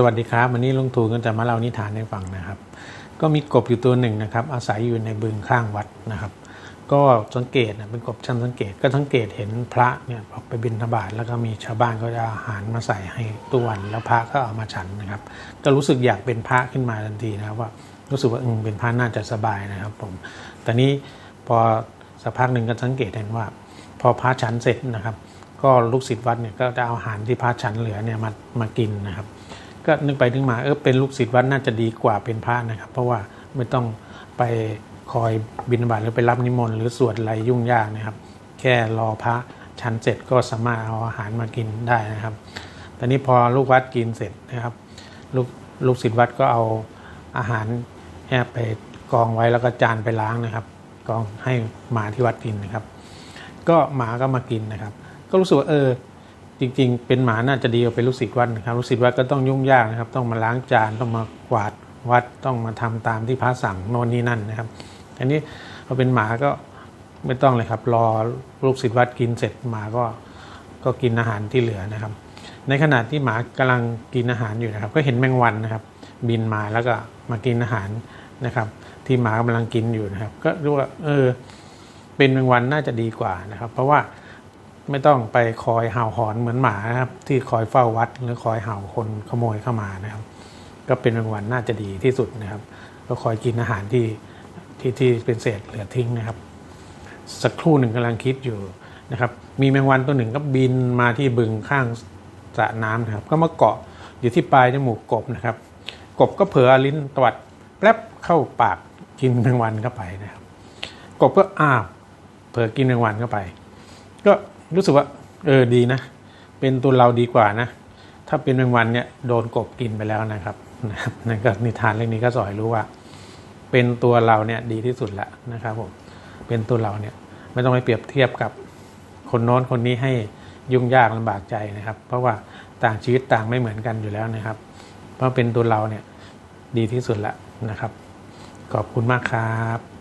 สวัสดีครับ วันนี้ลุงทูก็จะมาเล่านิทานให้ฟังนะครับ ก็มีกบอยู่ตัวหนึ่งนะครับ อาศัยอยู่ในบึงข้างวัดนะครับ ก็สังเกตนะเป็นกบชั้นสังเกตก็สังเกตเห็นพระเนี่ยออกไปบิณฑบาตแล้วก็มีชาวบ้านก็จะอาหารมาใส่ให้ทุกวันแล้วพระก็เอามาฉันนะครับ ก็รู้สึกอยากเป็นพระขึ้นมาทันทีนะครับว่ารู้สึกว่าเอืมเป็นพระน่าจะสบายนะครับผมแต่นี้พอสักพักหนึ่งก็สังเกตเห็นว่า พอพระฉันเสร็จนะครับ ก็ลูกศิษย์วัดเนี่ยก็จะเอาอาหารที่พระฉันเหลือเนี่ยมามากินนะครับ ก็นึกไปนึกมาเออเป็นลูกศิษย์วัดน่าจะดีกว่าเป็นพระนะครับ เพราะว่าไม่ต้องไปคอยบิณฑบาตหรือไปรับนิมนต์หรือสวดอะไรยุ่งยากนะครับ แค่รอพระฉันเสร็จก็สามารถเอาอาหารมากินได้นะครับตอนนี้พอลูกวัดกินเสร็จนะครับ ลูกลูกศิษย์วัดก็เอาอาหารเนี่ยไปกองไว้แล้วก็จานไปล้างนะครับ กองให้หมาที่วัดกินนะครับ ก็หมาก็มากินนะครับ ก็รู้สึกว่าเออ จริง ๆ เป็นหมาน่าจะดีกว่าเป็นลูกศิษย์วัดนะครับลูกศิษย์วัดก็ต้องยุ่งยากนะครับ ต้องมาล้างจานต้องมากวาดวัดต้องมาทำตามที่พระสั่งโน่นนี่นั่นนะครับ อันนี้พอเป็นหมาก็ไม่ต้องเลยครับ รอลูกศิษย์วัดกินเสร็จหมาก็ก็กินอาหารที่เหลือนะครับ ในขณะที่หมากำลังกินอาหารอยู่นะครับ ก็เห็นแมงวันนะครับ บินมาแล้วก็มากินอาหารนะครับ ที่หมากำลังกินอยู่นะครับ ก็รู้ว่าเออเป็นแมงวันน่าจะดีกว่านะครับ เพราะว่า ไม่ต้องไปคอยเห่าหอนเหมือนหมานะครับ ที่คอยเฝ้าวัดหรือคอยเห่าคนขโมยเข้ามานะครับ ก็เป็นแมงวันน่าจะดีที่สุดนะครับ ก็คอยกินอาหารที่ที่ที่เป็นเศษเหลือทิ้งนะครับ สักครู่หนึ่งกำลังคิดอยู่นะครับ มีแมงวันตัวหนึ่งก็บินมาที่บึงข้างสระน้ำนะครับ ก็มาเกาะอยู่ที่ปลายจมูกกบนะครับ กบก็เผลอลิ้นตวัดแป๊บเข้าปากกินแมงวันเข้าไปนะครับ กบก็อ้าเผลอกินแมงวันเข้าไป ก็ รู้สึกว่า เออดีนะ เป็นตัวเราดีกว่านะ ถ้าเป็นแมงวันเนี่ยโดนกบกินไปแล้วนะครับนะครับนั่นก็นิทานเรื่องนี้ก็สอนให้รู้ว่า เป็นตัวเราเนี่ยดีที่สุดแล้วนะครับผมเป็นตัวเราเนี่ยไม่ต้องไปเปรียบเทียบกับคนโน้นคนนี้ให้ยุ่งยากลำบากใจนะครับ เพราะว่าต่างชีวิตต่างไม่เหมือนกันอยู่แล้วนะครับ เพราะเป็นตัวเราเนี่ยดีที่สุดแล้วนะครับ ขอบคุณมากครับ